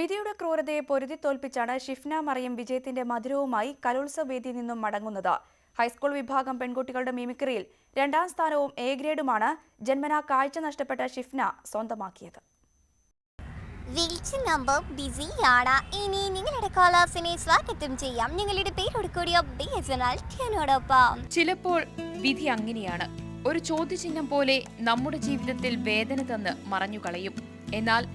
വിധിയുടെ ക്രൂരതയെ പൊരുതി തോൽപ്പിച്ചാണ് ഷിഫ്ന മറിയം വിജയത്തിന്റെ മധുരവുമായി കലോത്സവ വേദിയിൽ നിന്നും മടങ്ങുന്നത്. ഹൈസ്കൂൾ വിഭാഗം പെൺകുട്ടികളുടെ മിമിക്രിയിൽ രണ്ടാം സ്ഥാനവും എ ഗ്രേഡുമാണ് ജന്മന കാഴ്ച നഷ്ടപ്പെട്ട ഷിഫ്ന സ്വന്തമാക്കിയത്. നമ്പർ ബിസിയാണ് ഇനി നിങ്ങളുടെ കോളേഴ്സിനെ സ്വാഗതം ചെയ്യാം. നിങ്ങളുടെ ബി എസ് എൻ എൽ ചിലപ്പോൾ വിധി അങ്ങനെയാണ്. ഒരു ചോദ്യചിഹ്നം പോലെ നമ്മുടെ ജീവിതത്തിൽ വേദന തന്ന് മറഞ്ഞു കളയും എന്നാൽ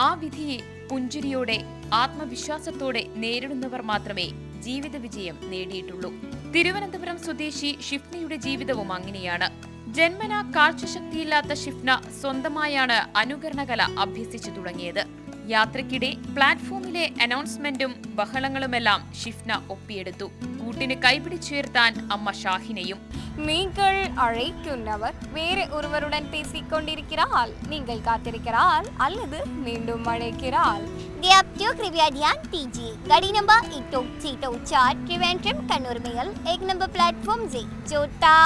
ആ വിധിയെ പുഞ്ചിരിയോടെ ആത്മവിശ്വാസത്തോടെ നേരിടുന്നവർ മാത്രമേ ജീവിത വിജയം നേടിയിട്ടുള്ളൂ. തിരുവനന്തപുരം സ്വദേശി ഷിഫ്നയുടെ ജീവിതവും അങ്ങനെയാണ്. ജന്മന കാഴ്ചശക്തിയില്ലാത്ത ഷിഫ്ന സ്വന്തമായാണ് അനുകരണകല അഭ്യസിച്ചു തുടങ്ങിയത്. യാത്രക്കിടെ പ്ലാറ്റ്ഫോമിലെ അനൗൺസ്മെന്റും ബഹളങ്ങളുമെല്ലാം ഷിഫ്ന ഒപ്പിയെടുത്തു. കൂട്ടിന് കൈപിടിച്ചുയർത്താൻ അമ്മ ഷാഹിനെയും. നിങ്ങൾ அழைக்கின்றவர் വേറെ ஒருவருடன் பேசிக் നിങ്ങൾ நீங்கள் காத்திருக்கிறாள் அல்லது மீண்டும் அழைக்கிறாள் വ്യാപ്തിയോ കൃപയാ ധ്യാൻ തീജിയെ ഗഡി നമ്പർ ഇറ്റോ സീറ്റോ ചാർ ട്രിവാൻഡ്രം കണ്ണൂർ മേൽ ഏക് നമ്പർ പ്ലാറ്റ്ഫോം ജെ ചോട്ടാ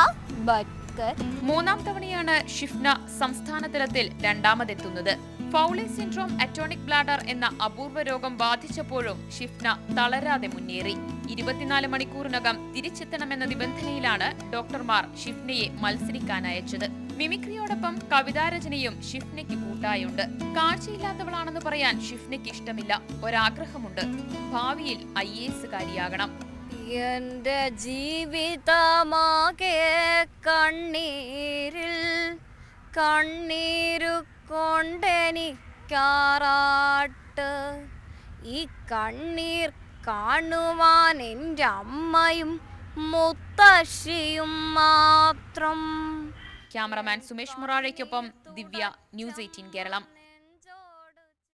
ബട്ട് സ്പീക്കർ മൂന്നാം തവണയാണ് ഷിഫ്ന സംസ്ഥാന തലത്തിൽ രണ്ടാമതെത്തുന്നത്. ഫൗളി സിൻഡ്രോം അറ്റോണിക് ബ്ലാഡർ എന്ന അപൂർവ രോഗം ബാധിച്ചപ്പോഴും ഷിഫ്ന തളരാതെ മുന്നേറി. ഇരുപത്തിനാല് മണിക്കൂറിനകം തിരിച്ചെത്തണമെന്ന നിബന്ധനയിലാണ് ഡോക്ടർമാർ ഷിഫ്നയെ മത്സരിക്കാൻ അയച്ചത്. മിമിക്രിയോടൊപ്പം കവിതാരചനയും ഷിഫ്നയ്ക്ക് കൂട്ടായുണ്ട്. കാഴ്ചയില്ലാത്തവളാണെന്ന് പറയാൻ ഷിഫ്നയ്ക്ക് ഇഷ്ടമില്ല. ഒരാഗ്രഹമുണ്ട്. ഭാവിയിൽ ഐ എസുകാരിയാകണം എന്റെ ജീവിതമാകെ കണ്ണീരിൽ കണ്ണീരു കൊണ്ടെനിക്കാറാട്ട്. ഈ കണ്ണീർ കാണുവാൻ എന്റെ അമ്മയും മുത്തശ്ശിയും മാത്രം. ക്യാമറമാൻ സുമേഷ് മുറാഴയ്ക്കൊപ്പം ദിവ്യ ന്യൂസ് എയ്റ്റീൻ കേരളം.